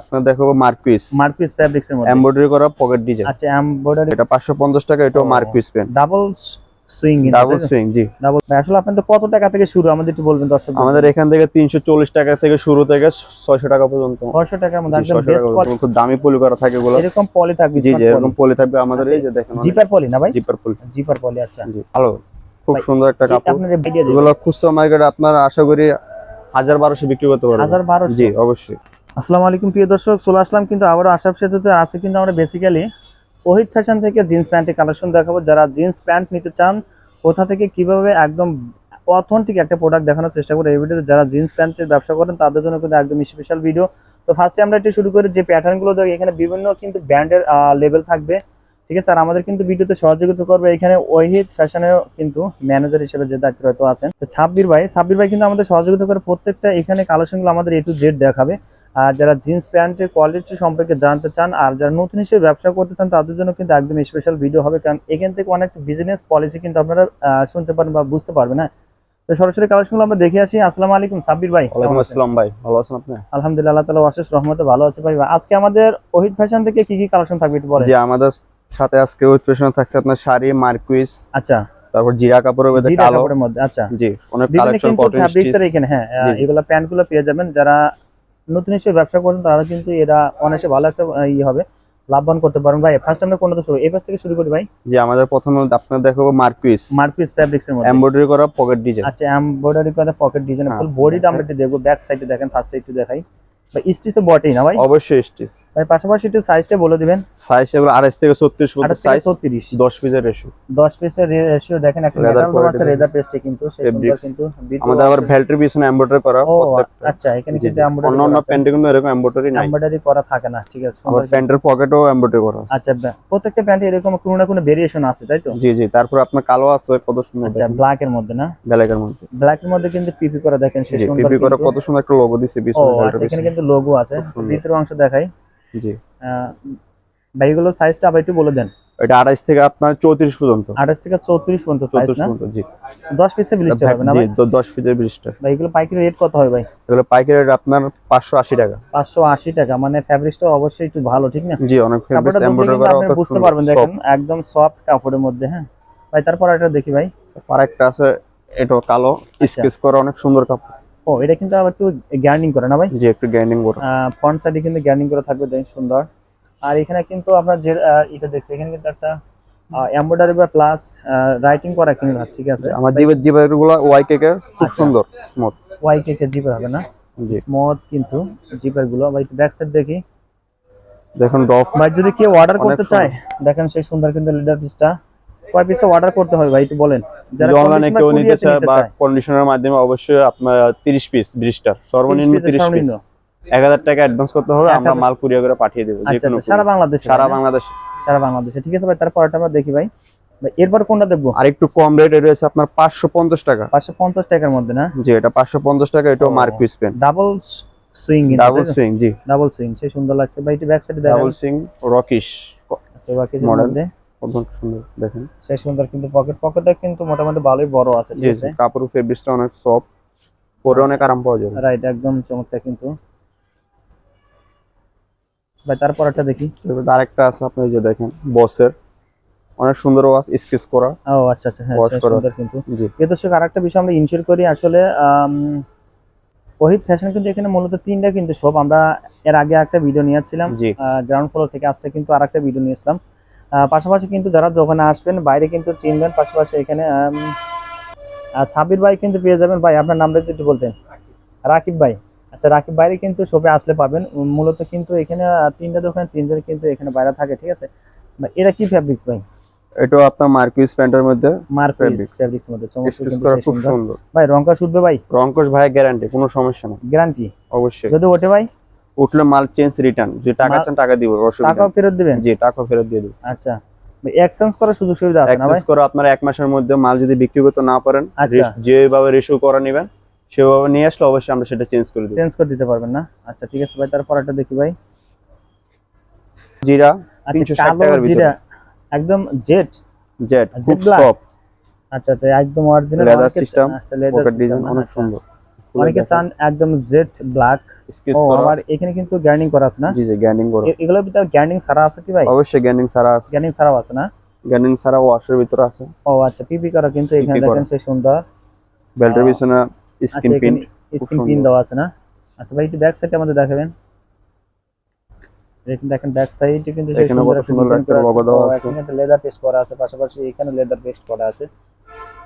আপনার দেখাবো Marquis Marquis fabrics এর মধ্যে। এমব্রয়ডারি করা পকেট ডিজাইন আচ্ছা এমব্রয়ডারি এটা পাঁচশো পঞ্চাশ টাকা এটাও। Marquis pen double swing double swing জি। ডাবল আসলে আপনাদের কত টাকা থেকে শুরু? আমাদের একটু বলবেন দর্শক আমাদের এখান থেকে তিনশো চল্লিশ টাকা থেকে শুরু থেকে ছয়শো টাকা পর্যন্ত। 600 টাকার মধ্যে একদম বেস্ট টাকা কোয়ালিটি খুব দামি পলি করা থাকে এগুলো। এরকম পলি থাকবে জি এরকম পলি থাকবে আমাদের আচ্ছা, এই যে দেখেন জিপার পলি না ভাই? জিপার পলি জিপার পলি আচ্ছা। জি ভালো খুব সুন্দর একটা কাপড়। এগুলো খুচরা মার্কেটে আপনার আশা করি হাজার বারোশো বিক্রি করতে পারবেন। হাজার বারোশো? জি অবশ্যই। আসসালামু আলাইকুম, প্রিয় দর্শক, চলে আসলাম কিন্তু আবারও আসার সাথে আছে কিন্তু আমরা বেসিক্যালি ওহিত ফ্যাশন থেকে জিন্স প্যান্টের কালেকশন দেখাবো। যারা জিন্স প্যান্ট নিতে চান, কোথা থেকে কীভাবে একদম অথেন্টিক একটা প্রোডাক্ট দেখানোর চেষ্টা করি এই ভিডিওতে। যারা জিন্স প্যান্টের ব্যবসা করেন, তাদের জন্য কিন্তু একদম স্পেশাল ভিডিও তো ফার্স্টে আমরা একটু শুরু করি যে প্যাটার্নগুলো দেখি, এখানে বিভিন্ন কিন্তু ব্র্যান্ডের লেভেল থাকবে। ঠিক আছে? আর আমাদের কিন্তু ভিডিওতে সহযোগিতা করবে এখানে ওহিদ ফ্যাশনেও কিন্তু ম্যানেজার হিসেবে যে দায়িত্ব হয়তো আছেন। তো ছাব্বির ভাই ছাব্বির ভাই কিন্তু আমাদের সহযোগিতা করে প্রত্যেকটা এখানে কালেকশনগুলো আমাদের এ টু জেড দেখাবে। আর যারা জিন্স প্যান্টের কোয়ালিটি সম্পর্কে জানতে চান আর যারা নতুন হিসেবে ব্যবসা করতে চান তাদের জন্য কিন্তু একদম স্পেশাল ভিডিও হবে। কারণ এখান থেকে অনেক বিজনেস পলিসি কিন্তু আপনারা শুনতে পারেন বা বুঝতে পারবেন হ্যাঁ? তো সরাসরি কালেকশনগুলো আমরা দেখে আসি। আসসালামু আলাইকুম সাব্বির ভাই। ওয়ালাইকুম আসসালাম ভাই ভালো আছেন আপনি? আলহামদুলিল্লাহ আল্লাহ অশেষ রহমতে ভালো আছে ভাই। আজকে আমাদের ওহিদ ফ্যাশন থেকে কি কি কালেকশন থাকবে একটু বলেন। আমাদের সাথে আজকে উৎপেষণ থাকছে আপনার শাড়ি মার্কুইস আচ্ছা। তারপর জিরা কাপড়ের মধ্যে জিরা কালো। কাপড়ের মধ্যে আচ্ছা। জি অনেক কালেকশন কটন ফ্যাব্রিক্স এর এখানে হ্যাঁ জি, জি। এগুলা প্যান্টগুলো পেয়ে যাবেন। যারা নতুন হিসেবে ব্যবসা করেন তারা কিন্তু এরা অনেকে ভালো একটা ই হবে লাভবান করতে পারেন ভাই ফার্স্ট আমরা কোনটা শুরু এই পাশ থেকে শুরু করি ভাই? যে আমাদের প্রথম আপনার দেখাবো মার্কুইস। মার্কুইস ফ্যাব্রিক্স এর মধ্যে। এমব্রয়ডারি করা পকেট ডিজাইন আচ্ছা এমব্রয়ডারি করা পকেট ডিজাইন ফুল বডিটা আমরা একটু দেখব ব্যাক সাইডে দেখেন ফার্স্টে একটু দেখাই। স্টিচ তো বটেই না ভাই? অবশ্যই স্টিচ ভাই পাশাপাশি একটু সাইজটা বলে দিবেন। সাইজ এগুলো আড়াইশ থেকে ছত্রিশ পর্যন্ত সাইজ ছত্রিশ। দশ পিসের রেশু দশ পিসের রেশিও দেখেন একটা মেটাল আছে লেদার পেস্টে কিন্তু সেই সুন্দর কিন্তু আমাদের আবার পিছনে এমব্রয়ডারি করা প্রত্যেকটা। আচ্ছা এখানে কিন্তু এমব্রয়ডারি অন্য অন্য প্যান্টে কিন্তু এরকম এমব্রয়ডারি নাই। এমব্রয়ডারি করা থাকে না ঠিক আছে সুন্দর প্যান্টের পকেটও এমব্রয়ডারি করা আছে। আচ্ছা প্রত্যেকটা প্যান্টে এরকম কোনো না কোনো ভেরিয়েশন আছে তাই তো? জি জি তারপর আপনার কালো আছে কত সুন্দর আচ্ছা ব্ল্যাক এর মধ্যে না? ব্ল্যাকের মধ্যে। ব্ল্যাক এর মধ্যে কিন্তু পিপি করা দেখেন সে সুন্দর পিপি করা কত সুন্দর একটা লোগো দিছে ও পিছনে আচ্ছা এখানে। কিন্তু লোগো আছে। ভিতরের অংশ দেখাই। জি। আহ, সাইজটা আবার একটু বলে দেন। এটা আড়াইশ থেকে আপনার চৌত্রিশ পর্যন্ত। আঠাশ থেকে চৌত্রিশ পর্যন্ত সাইজ না? পর্যন্ত জি। দশ পিসে ব্লিস্টার হবে না ভাই? দ- দশ পিসের ব্রিজটা ভাই এগুলো পাইকারি রেট কত হয় ভাই? এগুলো পাইকারি রেট আপনার পাঁচশো আশি টাকা। পাঁচশো আশি টাকা মানে ফ্যাব্রিক্সটা অবশ্যই একটু ভালো ঠিক না? জি অনেক ফেব্রিক্স এমব্রয়ডারি করা আপনি বুঝতে পারবেন দেখেন একদম সফট কাপড়ের মধ্যে হ্যাঁ? ভাই তারপর এটা দেখি ভাই। আরেকটা আছে এটা কালো আচ্ছা। স্কেচ করা অনেক সুন্দর কাপড়। ও এটা কিন্তু আবার একটু গ্যার্নিং করে না ভাই? জি একটু গ্যান্ডিং করা। ফ্রন্ট সাইডে কিন্তু গ্যার্নিং করা থাকবে দেখেন সুন্দর। আর এখানে কিন্তু আপনার যে এটা দেখছি এখানে কিন্তু একটা এমব্রয়ডারি বা প্লাস রাইটিং করা কিন্তু ঠিক আছে? আমার জিবের জিবেরগুলো ওয়াই কেকের খুব আচ্ছা। সুন্দর স্মুথ ওয়াই কেকে জিপার হবে না? স্মুথ কিন্তু জিপারগুলো। ভাই ব্যাক সাইড দেখি। দেখুন ডফ ভাই যদি কেউ অর্ডার করতে চায় দেখেন সেই সুন্দর কিন্তু লিডার পিসটা কয় পিসে অর্ডার করতে হবে ভাই একটু বলেন। যারা অনলাইনে কেউ নিতে চায় বা কন্ডিশনের মাধ্যমে অবশ্যই আপনার তিরিশ পিস ব্রিজটার সর্বনিম্ন পিসের তিরিশ পিস সর্বনিম্ন? এক হাজার টাকা অ্যাডভান্স করতে হবে আমরা মাল কুরিয়ার করে পাঠিয়ে দেবো আচ্ছা আচ্ছা সারা। বাংলাদেশে সারা বাংলাদেশে। সারা বাংলাদেশে। ঠিক আছে ভাই তারপরটা আমরা দেখি ভাই। এরপর কোনটা দেখব? আর একটু কম রেট এটা হচ্ছে আপনার পাঁচশো পঞ্চাশ টাকা। পাঁচশো পঞ্চাশ টাকার মধ্যে না? জি এটা পাঁচশো পঞ্চাশ টাকা এটাও। Marquis pen double swing double swing জি। ডাবল সুইং সেই সুন্দর লাগছে। ভাই একটু ব্যাক সাইডে ডাবল সুইং রকিশ আচ্ছা বাকি model। কত সুন্দর দেখেন। সেই সুন্দর কিন্তু পকেট পকেটটা কিন্তু মোটামুটি ভালোই বড় আছে ঠিক আছে? কাপড় ফেব্রিক্সটা অনেক সফট পরে অনেক আরাম পাওয়া যাবে। রাইট একদম চমৎকার কিন্তু। ভাই তারপর একটা দেখি। আছে আপনি যে দেখেন বসের। অনেক সুন্দর ওয়াশ স্কেচ করা। ও আচ্ছা আচ্ছা হ্যাঁ সুন্দর কিন্তু। এ দর্শক আরেকটা বিষয় আমরা ইনশিওর করি আসলে ওহিদ ফ্যাশন কিন্তু এখানে মূলত তিনটা কিন্তু সব আমরা এর আগে একটা ভিডিও নিয়েছিলাম গ্রাউন্ড ফ্লোর থেকে আজকে কিন্তু আরেকটা ভিডিও নিয়েছিলাম পাশাপাশি কিন্তু যারা দোকানে আসবেন বাইরে কিন্তু চিনবেন পাশাপাশি এখানে সাবির ভাই কিন্তু পেয়ে যাবেন। ভাই আপনার নামটা যদি একটু বলতেন। রাকিব ভাই। আচ্ছা রাকিব বাইরে কিন্তু শপে আসলে পাবেন। মূলত কিন্তু এখানে তিনটা দোকানে তিনজন কিন্তু এখানে বাইরে থাকে ঠিক আছে? এটা কি ফ্যাব্রিক্স ভাই? এটা আপনার মার্কুইস প্যান্টের মধ্যে Fabrics। ফ্যাব্রিক্স মধ্যে। চমৎকার খুব সুন্দর। ভাই রংকা শুটবে ভাই? রঙ্কশ ভাই গ্যারান্টি কোনো সমস্যা নেই। গ্যারান্টি অবশ্যই। যদি ওঠে ভাই? উঠলে মাল চেঞ্জ রিটার্ন যে টাকা চান টাকা দিব অসুবিধা টাকাও ফেরত দিবেন? জি টাকা ফেরত দিয়ে দিব। আচ্ছা এক্সচেঞ্জ করার সুযোগ সুবিধা আছে না ভাই? এক্সচেঞ্জ করে আপনার এক মাসের মধ্যে মাল যদি বিক্রি করতে না পারেন আচ্ছা। যেভাবে করা নেবেন সেভাবে নিয়ে আসলে অবশ্যই আমরা সেটা চেঞ্জ করে দিব। চেঞ্জ করে দিতে পারবেন না? আচ্ছা ঠিক আছে ভাই তারপর একটা দেখি ভাই। জিরা আচ্ছা 360 কালো টাকার ভিতরে। জিরা একদম জেট জেট খুব সফট আচ্ছা আচ্ছা একদম অরিজিনাল Leather system, আচ্ছা লেদার সিস্টেম অনেক সুন্দর। অনেকে চান একদম জেড ব্ল্যাক ও আবার এখানে কিন্তু গ্যার্নিং করা আছে না? জি জি গ্যান্ডিং করা। এগুলোর ভিতরে গ্যার্নিং ছাড়া আছে কি ভাই? অবশ্যই গ্যান্ডিং ছাড়া আছে। গ্যার্নিং ছাড়াও আছে না? গ্যান্ডিং ছাড়া ওয়াশের ভিতরে আছে। ও আচ্ছা পিপি করা কিন্তু এখানে দেখেন সেই সুন্দর। বেল্টের পিছনে আচ্ছা স্ক্রিন পিন এখানে স্ক্রিন পিন দেওয়া আছে না? আচ্ছা ভাই একটু ব্যাক সাইডে আমাদের দেখাবেন। দেখেন দেখেন ব্যাক সাইডে কিন্তু সেই সুন্দর একটা ডিজাইন করা আছে। এখানে লেদার পেস্ট করা আছে পাশাপাশি এখানে লেদার পেস্ট করা আছে।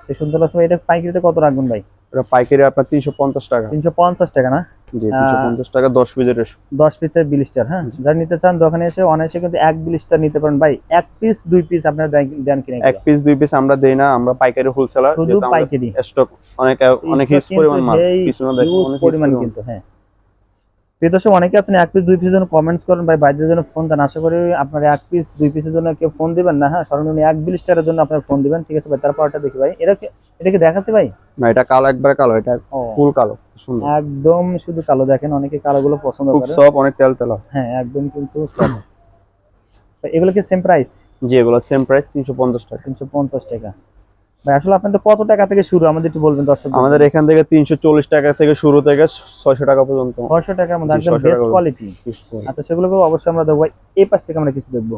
সেই সুন্দর আছে ভাই এটা পাইকারিতে কত রাখবেন ভাই? এটা পাইকারি আপনার তিনশো পঞ্চাশ টাকা। তিনশো পঞ্চাশ টাকা না? জি তিনশো পঞ্চাশ টাকা দশ পিসের দশ পিসের বিলিস্টার হ্যাঁ? যারা নিতে চান দোকানে এসে অনায়াসে কিন্তু এক বিলিস্টার নিতে পারেন। ভাই এক পিস দুই পিস আপনারা দেন- কিনে এক পিস দুই পিস আমরা দেই না আমরা পাইকারি হোলসেলার শুধু পাইকারি। স্টক অনেক অনেক হিউজ পরিমাণ মাল। পিছনে দেখেন অনেক পরিমাণ। কিন্তু হ্যাঁ। প্রিয় দর্শক অনেকে আছেন এক পিস দুই পিসের জন্য কমেন্টস করেন ভাই বাইরের জন্য ফোন দেন। আশা করি আপনারা এক পিস দুই পিসের জন্য কেউ ফোন দিবেন না হ্যাঁ? সর্বনিম্ন এক বিলিস্টারের জন্য আপনারা ফোন দিবেন। ঠিক আছে ভাই তারপরটা দেখি ভাই। এটা কি এটা কি দেখাচ্ছে ভাই? না এটা কালো একবার কালো। এটা ফুল কালো সুন্দর। একদম শুধু কালো দেখেন অনেকে কালোগুলো পছন্দ খুব করে। সব অনেক তেল তেল। হ্যাঁ একদম কিন্তু। তো এগুলো কি সেম প্রাইস জি এগুলো সেম প্রাইস তিনশো পঞ্চাশ টাকা। তিনশো পঞ্চাশ টাকা। ভাই আসলে আপনাদের কত টাকা থেকে শুরু? আমাদের একটু বলবেন দর্শক আমাদের এখান থেকে তিনশো চল্লিশ টাকা থেকে শুরু থেকে ছয়শো টাকা পর্যন্ত। ছয়শো টাকার মধ্যে একদম বেস্ট টাকা। কোয়ালিটি আচ্ছা সেগুলোকে অবশ্যই আমরা দেখব। ভাই। এই পাশ থেকে আমরা কিছু দেখব।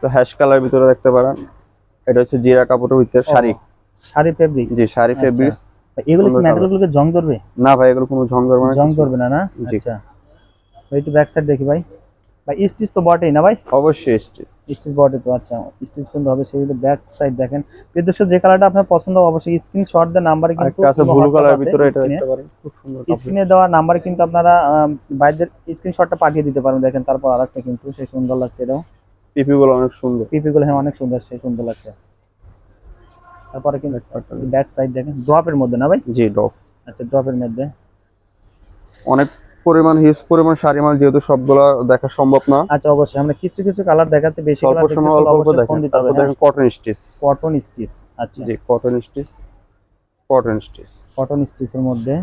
তো হ্যাশ কালার ভিতরে দেখতে পারেন। এটা হচ্ছে জিরা কাপড়ের ভিতরে শাড়ি। শাড়ি ফেব্রিক জি শাড়ি আচ্ছা। ফেব্রিক্স এগুলো কি সুন্দর মেটাল গুলোকে জং ধরবে না ভাই এগুলো কোনো ঝং ধরবে না জং। ধরবে না না? জি। আচ্ছা। একটু ব্যাক সাইড দেখি ভাই। ভাই স্টিচ তো বটেই না ভাই? অবশ্যই স্টিচ। স্টিচ বটে তো আচ্ছা। স্টিচ কিন্তু হবে সেগুলো ব্যাক সাইড দেখেন। বিদ্যুৎ যে কালারটা আপনার পছন্দ অবশ্যই স্ক্রিনশট দেওয়ার নাম্বারে কিন্তু আছে ব্লু কালার ভিতরে এটা দেখতে পারেন। খুব সুন্দর স্ক্রিনে দেওয়া নাম্বারে কিন্তু আপনারা আম, বাইরের স্ক্রিনশটটা পাঠিয়ে দিতে পারেন দেখেন তারপর আরেকটা কিন্তু সেই সুন্দর লাগছে এটাও। পিপি গুলো অনেক সুন্দর। পিপি গুলো হ্যাঁ অনেক সুন্দর সেই সুন্দর লাগছে। তারপরে কিন্তু ব্যাক সাইড দেখেন। ড্রপের মধ্যে না ভাই? জি ডক আচ্ছা ড্রপের মধ্যে। অনেক পরিমাণ হিউজ পরিমাণ শাড়ি মাল যেহেতু সবগুলো দেখা সম্ভব না। আচ্ছা অবশ্যই। আমরা কিছু কিছু কালার দেখাচ্ছি বেশি অল্প সময় অল্প অল্প দেখেন তারপর দেখেন কটন স্টিচ কটন স্টিচ আচ্ছা। জি cotton stitch cotton stitch cotton স্টিচের মধ্যে।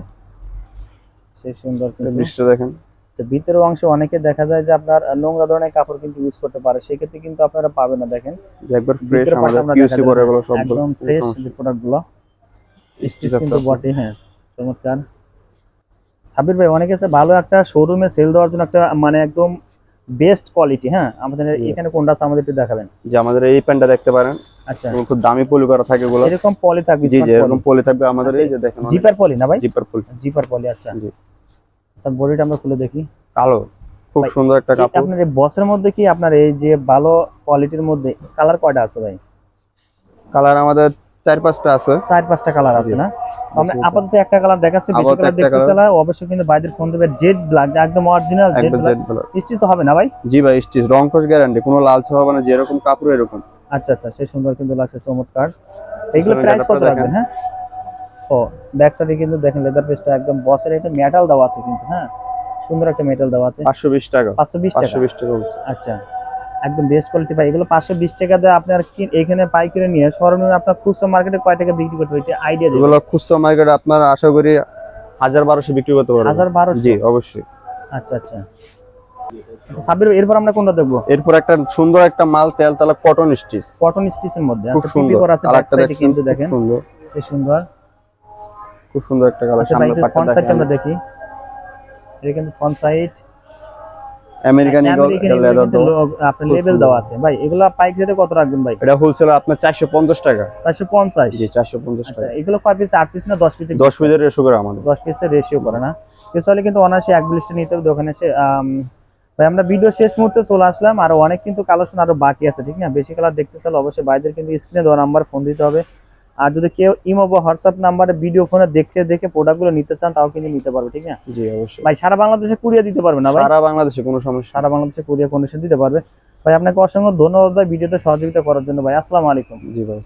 সেই সুন্দর কিন্তু। দেখেন। আচ্ছা, ভিতরের অংশে অনেকে দেখা যায় যে আপনার নোংরা ধরনের কাপড় কিন্তু ইউজ করতে পারে সেক্ষেত্রে কিন্তু আপনারা পাবেন না দেখেন। একবার ফ্রেশ আমাদের কিউসি করে। এগুলো সবগুলো একদম ফ্রেশ যে প্রোডাক্টগুলো। স্টিচ কিন্তু বটে হ্যাঁ। চমৎকার। সাবির ভাই অনেকে আছে ভালো একটা শোরুমে সেল দেওয়ার জন্য একটা মানে একদম বেস্ট কোয়ালিটি হ্যাঁ? আমাদের এখানে কোনটা আছে আমাদের একটু দেখাবেন? যে আমাদের এই প্যান্টটা দেখতে পারেন। আচ্ছা। খুব দামি পলি করা থাকে এগুলো। এরকম পলি থাকবে জি জি এরকম পলি থাকবে আমাদের আচ্ছা, এই যে দেখেন জিপার পলি না ভাই? জিপার পলি জিপার পলি আচ্ছা। জি। আচ্ছা বডিটা আমরা খুলে দেখি। কালো খুব সুন্দর একটা কাপড়। আপনার এই বসের মধ্যে কি আপনার এই যে ভালো কোয়ালিটির মধ্যে কালার কয়টা আছে ভাই? কালার আমাদের চার পাঁচটা আছে। চার পাঁচটা কালার আছে না? আমরা আপাতত একটা কালার দেখাচ্ছি বেশি কালার একটা দেখতে চালা অবশ্যই কিন্তু ফোন দেবে। জেড ব্ল্যাক একদম অরিজিনাল জেড ব্ল্যাক স্টিচ তো হবে না ভাই? জি ভাই স্টিচ রং কস গ্যারান্টি কোনো লালচে হবে না যেরকম কাপড় এরকম। আচ্ছা আচ্ছা সেই সুন্দর কিন্তু লাগছে চমৎকার। এইগুলো প্রাইস কত রাখবেন হ্যাঁ? ও ব্যাক সাইডে কিন্তু দেখেন লেদার পেস্টটা একদম বসের এটা মেটাল দেওয়া আছে কিন্তু হ্যাঁ? সুন্দর একটা মেটাল দেওয়া আছে। পাঁচশো বিশ টাকা। পাঁচশো বিশ টাকা? পাঁচশো বিশ টাকা আচ্ছা। একদম বেস্ট কোয়ালিটি পাই এগুলো পাঁচশো বিশ টাকা দিয়ে আপনার এখানে পাইকারি নিয়ে সর্বনিম্ন আপনার খুচরা মার্কেটে কয় টাকা বিক্রি করতে হবে? আইডিয়া এগুলো খুচরা মার্কেটে আপনার আশা করি হাজার বারোশো বিক্রি করতে পারবেন। হাজার বারোশো? জি অবশ্যই। আচ্ছা আচ্ছা। আচ্ছা সাবির এরপর আমরা কোনটা দেখব? এরপর একটা সুন্দর একটা মাল তেল তালা কটন স্টিচ কটন স্টিচের মধ্যে। আচ্ছা পিপি সুন্দর। আছে ব্যাক সাইডে কিন্তু দেখেন। সুন্দর। সেই সুন্দর। খুব সুন্দর একটা কালার আচ্ছা সামনে দেখেন আমরা দেখি। এটা কিন্তু front side American eagle leather দাও আপনার লেভেল সুন্দর। আছে। ভাই এগুলো কত রাখবেন ভাই? এটা হোলসেল আপনার চারশো পঞ্চাশ টাকা। চারশো পঞ্চাশ? জি চারশো পঞ্চাশ আচ্ছা টাকা। এগুলো কয় পিস আট পিস না দশ পিস দশ পিসের রেশো করে আমাদের। দশ পিসের রেশিও করে না। কেউ চাইলে কিন্তু অনায়াসে এক বিলিশটা নিতে হবে দোকানে এসে ভাই আমরা ভিডিও শেষ মুহূর্তে চলে আসলাম। আর অনেক কিন্তু কালেকশন আরও বাকি আছে ঠিক না? বেশি কালার দেখতে চাইলে অবশ্যই বাইরের কিন্তু স্ক্রিনে দেওয়া নাম্বার ফোন দিতে হবে। আর যদি কেউ ইমো বা হোয়াটসঅ্যাপ নাম্বারে ভিডিও ফোনে দেখতে দেখে প্রোডাক্টগুলো নিতে চান তাও কিন্তু নিতে পারবে ঠিক না জি অবশ্যই। ভাই সারা বাংলাদেশে কুরিয়ার দিতে পারবে না ভাই? সারা বাংলাদেশে কোনো সমস্যা সারা বাংলাদেশে কুরিয়ার কন্ডিশন দিতে পারবে। ভাই আপনাকে অসংখ্য ধন্যবাদ ভাই ভিডিওতে সহযোগিতা করার জন্য ভাই। আসসালামু আলাইকুম। জি ভাই।